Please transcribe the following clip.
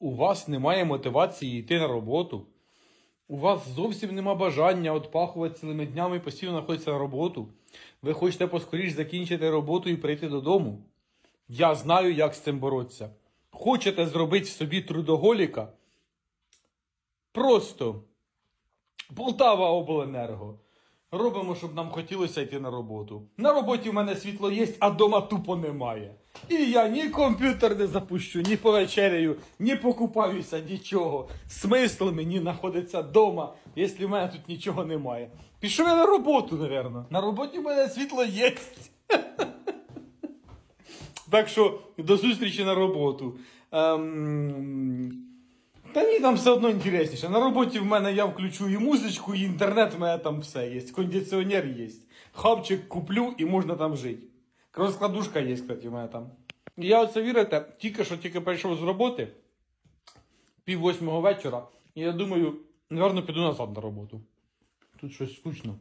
у вас немає мотивації йти на роботу, у вас зовсім нема бажання отпахувати цілими днями і постійно знаходитися на роботу, ви хочете поскоріш закінчити роботу і прийти додому. Я знаю, як з цим боротися. Хочете зробити собі трудоголіка? Просто Полтава Обленерго. Робимо, щоб нам хотілося йти на роботу. На роботі в мене світло є, а дома тупо немає. І я ні комп'ютер не запущу, ні повечеряю, ні покупаюся, нічого. Смисл мені знаходиться вдома, якщо в мене тут нічого немає. Пішов я на роботу, напевно. На роботі в мене світло є. Так що до зустрічі на роботу. Та ні, там все одно інтересніше. На роботі в мене я включу і музичку, і інтернет, в мене там все є. Кондиціонер є. Хавчик куплю і можна там жити. Розкладушка є, кстати, в мене там. Я оце вірите, тільки що тільки прийшов з роботи, пів восьмого вечора, і я думаю, напевно, піду назад на роботу. Тут щось скучно.